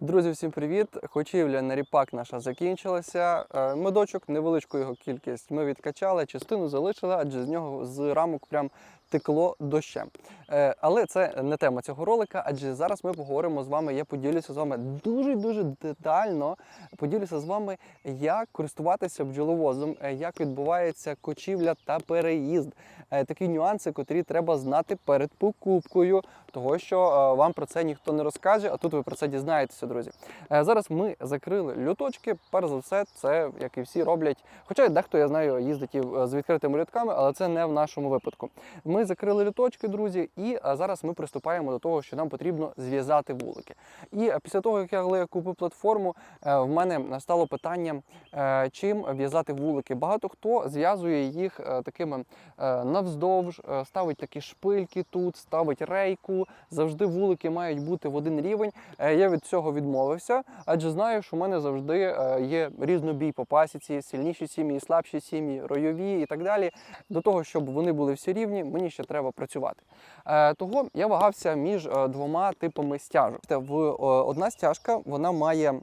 Друзі, всім привіт! Хочівля на ріпак наша закінчилася. Е, Медочок, невеличку його кількість ми відкачали, частину залишили, адже з нього з рамок прям текло дощем. Е, Але це не тема цього ролика, адже зараз ми поговоримо з вами. Я поділюся з вами дуже дуже детально. Поділюся з вами, як користуватися бджоловозом, е, як відбувається кочівля та переїзд. Е, Такі нюанси, котрі треба знати перед покупкою, того що вам про це ніхто не розкаже, а тут ви про це дізнаєтеся, друзі. Зараз ми закрили люточки. Перш за все, це як і всі роблять. Хоча дехто я знаю, їздить і з відкритими літками, але це не в нашому випадку. Ми закрили люточки, друзі, і е, зараз ми приступаємо до того, що нам потрібно зв'язати вулики. І е, після того, як я купив платформу, е, в мене стало питання, чим в'язати вулики. Багато хто зв'язує їх такими навздовж, ставить такі шпильки тут, ставить рейку. Завжди вулики мають бути в один рівень. Я від цього відмовився, адже знаю, що в мене завжди є різнобій по пасіці, сильніші сім'ї, слабші сім'ї, ройові і так далі. До того, щоб вони були всі рівні, мені ще треба працювати. Е, Того я вагався між е, двома типами стяжок. В е, одна стяжка вона має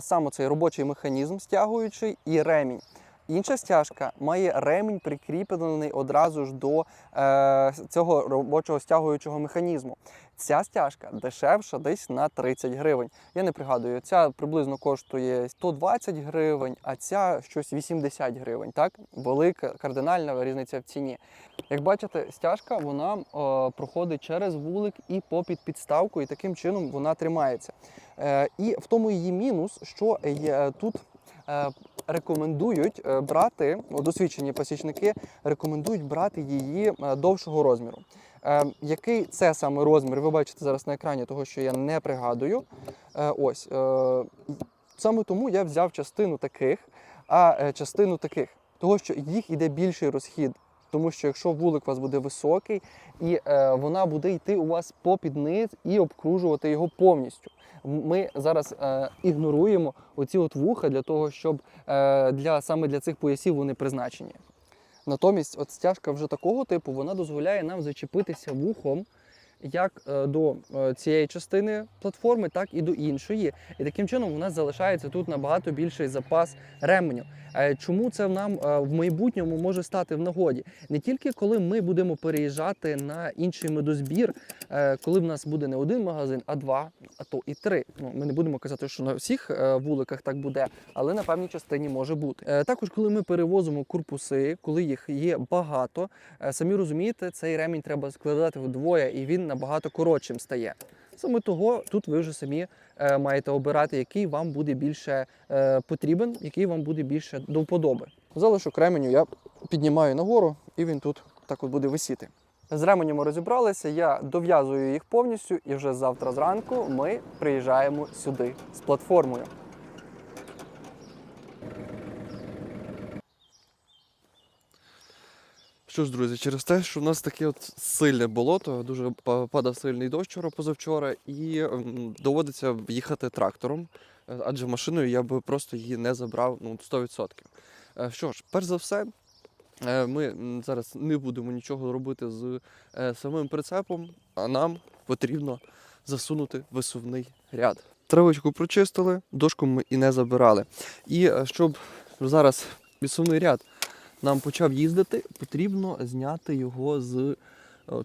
саме цей робочий механізм стягуючий і ремінь. Інша стяжка має ремінь прикріплений одразу ж до е, цього робочого стягуючого механізму. Ця стяжка дешевша десь на 30 гривень. Я не пригадую, ця приблизно коштує 120 гривень, а ця щось 80 гривень. Так, велика кардинальна різниця в ціні. Як бачите, стяжка вона е, проходить через вулик і попід підставку, і таким чином вона тримається. Е, і в тому її мінус, що є, тут е, рекомендують е, брати, досвідчені пасічники рекомендують брати її е, довшого розміру. Е, Який це саме розмір, ви бачите зараз на екрані, того що я не пригадую. Ось саме тому я взяв частину таких, а частину таких, того що їх іде більший розхід. Тому що якщо вулик у вас буде високий, і е, вона буде йти у вас попід низ і обкружувати його повністю. Ми зараз е, ігноруємо оці от вуха для того, щоб е, для саме для цих поясів вони призначені. Натомість, от стяжка вже такого типу вона дозволяє нам зачепитися вухом як е, до е, цієї частини платформи, так і до іншої. І таким чином у нас залишається тут набагато більший запас ременю. Е, Чому це нам в майбутньому може стати в нагоді? Не тільки коли ми будемо переїжджати на інший медозбір, коли в нас буде не один магазин, а два, а то і три. Ну ми не будемо казати, що на всіх вуликах так буде, але на певній частині може бути. Також, коли ми перевозимо корпуси, коли їх є багато, самі розумієте, цей ремінь треба складати вдвоє, і він набагато коротшим стає. Саме того тут ви вже самі е, маєте обирати, який вам буде більше е, потрібен, який вам буде більше до вподоби. Залишок ременю я піднімаю нагору, і він тут так от буде висіти. З ременями розібралися, я дов'язую їх повністю, і вже завтра зранку ми приїжджаємо сюди з платформою. Що ж, друзі, через те, що в нас таке от сильне болото, дуже падав сильний дощ вчора позавчора, і доводиться їхати трактором, е, адже машиною я би просто її не забрав ну, 100%. Е, Що ж, перш за все, е, ми зараз не будемо нічого робити з самим прицепом, а нам потрібно засунути висувний ряд. Травичку прочистили, дошку ми і не забирали. І щоб зараз висувний ряд нам почав їздити, потрібно зняти його з.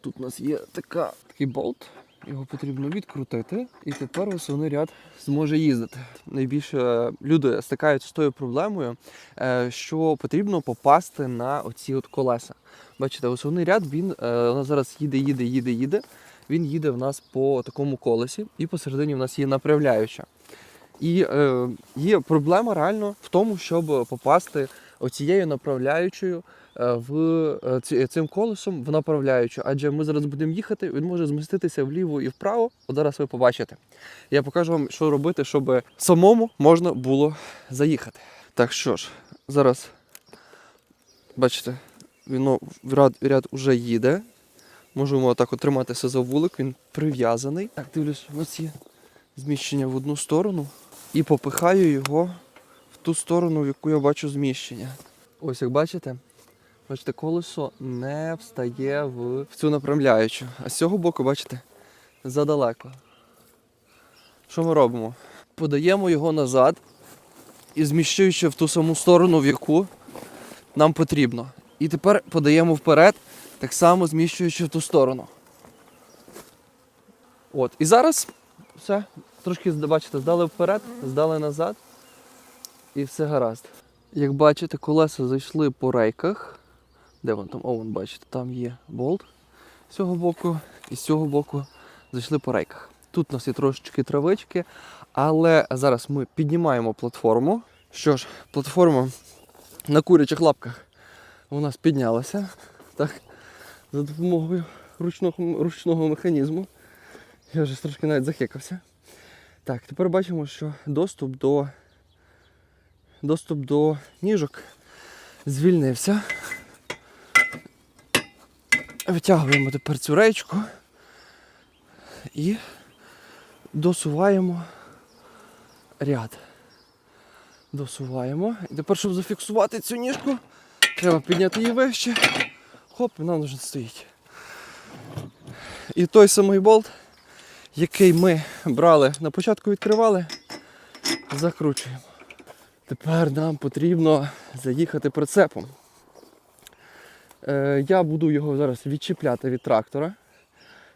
Тут у нас є така, такий болт, його потрібно відкрутити, і тепер висувний ряд зможе їздити. Найбільше е, люди стикаються з тою проблемою, е, що потрібно попасти на оці от колеса. Бачите, висувний ряд він е, зараз їде, їде, їде, їде. Він їде в нас по такому колесі, і посередині в нас є направляюча. І е, є проблема реально в тому, щоб попасти оцією направляючою е, в е, цим колесом в направляючу. Адже ми зараз будемо їхати, він може зміститися вліво і вправо. От зараз ви побачите. Я покажу вам, що робити, щоб самому можна було заїхати. Так що ж, зараз бачите, він ряд, ряд уже їде. Можемо так от триматися за вулик, він прив'язаний. Так, дивлюсь, є зміщення в одну сторону і попихаю його ту сторону, в яку я бачу зміщення. Ось як бачите, бачите, колесо не встає в, в цю направляючу. А з цього боку, бачите, задалеко. Що ми робимо? подаємо його назад і зміщуючи в ту саму сторону, в яку нам потрібно. І тепер подаємо вперед, так само зміщуючи в ту сторону. От. І зараз все. Трошки бачите, здали вперед, здали назад. І все гаразд. Як бачите, колеса зайшли по рейках. Де вон там? О, вон бачите, там є болт з цього боку і з цього боку зайшли по рейках. Тут у нас є трошечки травички, але зараз ми піднімаємо платформу. Що ж, платформа на курячих лапках у нас піднялася так, за допомогою ручного, ручного механізму. Я вже трошки навіть захекався. Так, тепер бачимо, що доступ до, доступ до ніжок звільнився. Витягуємо тепер цю речку і досуваємо ряд. Досуваємо. І тепер, щоб зафіксувати цю ніжку, треба підняти її вище. Хоп, вона вже стоїть. І той самий болт, який ми брали на початку відкривали, закручуємо. Тепер нам потрібно заїхати прицепом. Е, я буду його зараз відчіпляти від трактора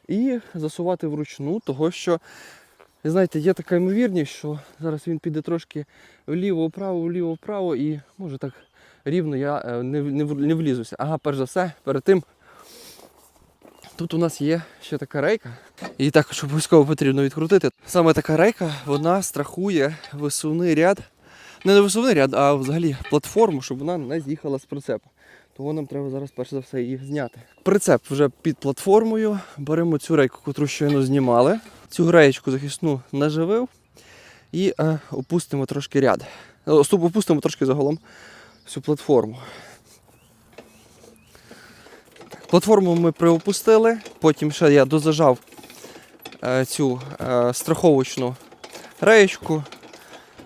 і засувати вручну, того що, знаєте, є така ймовірність, що зараз він піде трошки вліво-вправо, вліво-вправо і може так рівно я е, не, не, не влізуся. Ага, перш за все, перед тим тут у нас є ще така рейка. Її також обов'язково потрібно відкрутити. Саме така рейка, вона страхує висувний ряд. Не на висувний ряд, а взагалі платформу, щоб вона не з'їхала з прицепу. Тому нам треба зараз перш за все її зняти. Прицеп вже під платформою. Беремо цю рейку, яку щойно знімали. Цю реєчку захисну наживив і е, опустимо трошки ряд. Е, опустимо трошки загалом всю платформу. Платформу ми приопустили, потім ще я дозажав е, цю е, страховочну реєчку.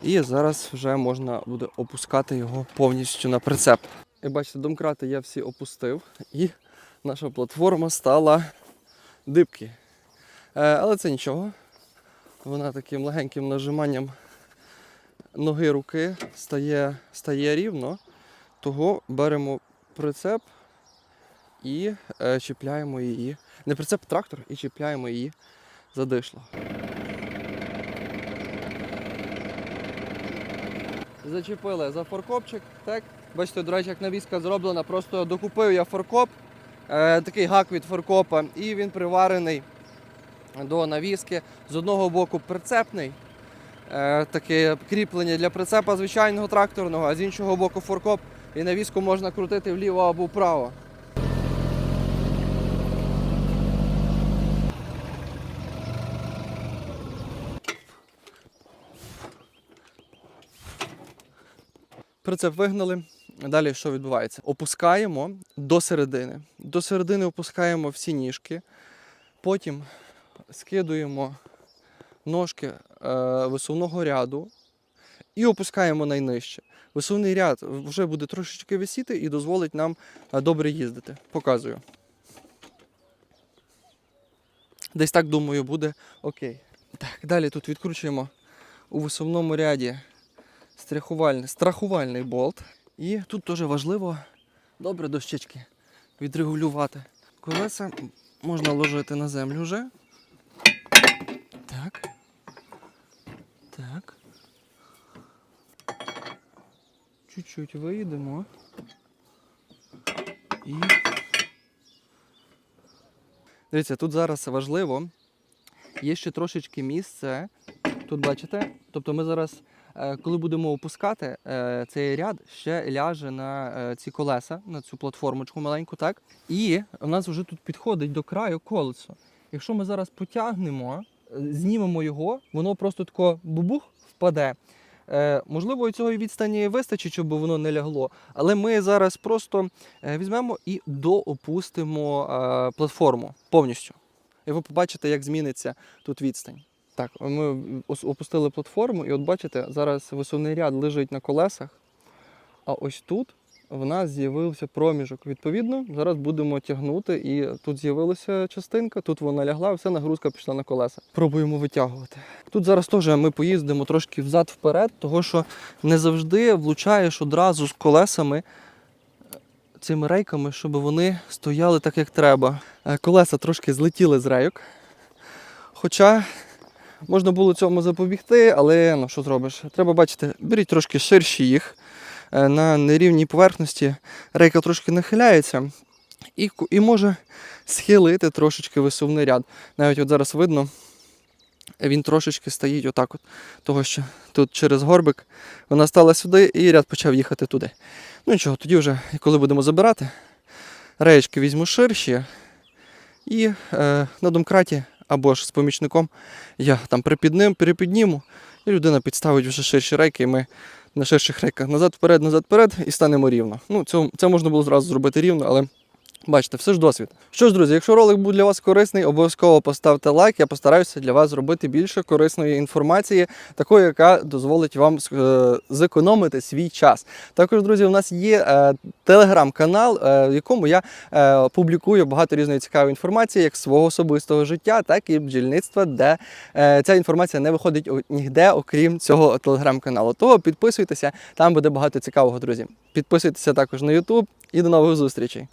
І зараз вже можна буде опускати його повністю на прицеп. Як бачите, домкрати я всі опустив, і наша платформа стала дибки. Е, але це нічого. Вона таким легеньким нажиманням ноги руки стає, стає рівно. Того беремо прицеп і е, чіпляємо її. Не прицеп, трактор, і чіпляємо її за дишло. Зачепили за форкопчик. Так. Бачите, до речі, як навіска зроблена, просто докупив я форкоп, е, такий гак від форкопа, і він приварений до навіски. З одного боку прицепний, е, таке кріплення для прицепа звичайного тракторного, а з іншого боку форкоп і навіску можна крутити вліво або вправо. Прицеп вигнали. Далі що відбувається? Опускаємо до середини. До середини опускаємо всі ніжки. Потім скидуємо ножки е, висувного ряду і опускаємо найнижче. Висувний ряд вже буде трошечки висіти і дозволить нам е, добре їздити. Показую. Десь так, думаю, буде окей. Так, далі тут відкручуємо у висувному ряді страхувальний, страхувальний болт. І тут теж важливо добре дощечки відрегулювати. Колеса можна ложити на землю вже. Так. Так. Чуть-чуть вийдемо. І. Дивіться, тут зараз важливо. Є ще трошечки місце. Тут бачите? Тобто ми зараз Коли будемо опускати, е, цей ряд ще ляже на е, ці колеса, на цю платформочку маленьку, так? І у нас вже тут підходить до краю колесо. Якщо ми зараз потягнемо, е, знімемо його, воно просто тако бубух впаде. Е, Можливо, і цього відстані вистачить, щоб воно не лягло. Але ми зараз просто е, візьмемо і доопустимо е, платформу повністю. І ви побачите, як зміниться тут відстань. Так, ми опустили платформу, і от бачите, зараз висувний ряд лежить на колесах. А ось тут в нас з'явився проміжок. Відповідно, зараз будемо тягнути, і тут з'явилася частинка, тут вона лягла, все нагрузка пішла на колеса. Пробуємо витягувати. Тут зараз теж ми поїздимо трошки взад-вперед, того що не завжди влучаєш одразу з колесами е, цими рейками, щоб вони стояли так, як треба. Е, Колеса трошки злетіли з рейок. Хоча можна було цьому запобігти, але ну що зробиш? Треба бачити, беріть трошки ширші їх е, на нерівній поверхності. Рейка трошки нахиляється і, і може схилити трошечки висувний ряд. Навіть от зараз видно, він трошечки стоїть отак, от, того що тут через горбик вона стала сюди і ряд почав їхати туди. Ну нічого, тоді вже, коли будемо забирати, реєчки візьму ширші і е, на домкраті або ж з помічником я там припідним, перепідніму, і людина підставить вже ширші рейки, і ми на ширших рейках назад вперед, назад вперед і станемо рівно. Ну, це, це можна було зразу зробити рівно, але бачите, все ж досвід. Що ж, друзі, якщо ролик був для вас корисний, обов'язково поставте лайк. Я постараюся для вас зробити більше корисної інформації, такої, яка дозволить вам е, зекономити свій час. Також, друзі, у нас є е, телеграм-канал, е, в якому я е, публікую багато різної цікавої інформації, як свого особистого життя, так і бджільництва, де е, ця інформація не виходить ніде, окрім цього телеграм-каналу. Того підписуйтеся, там буде багато цікавого, друзі. Підписуйтеся також на YouTube і до нових зустрічей.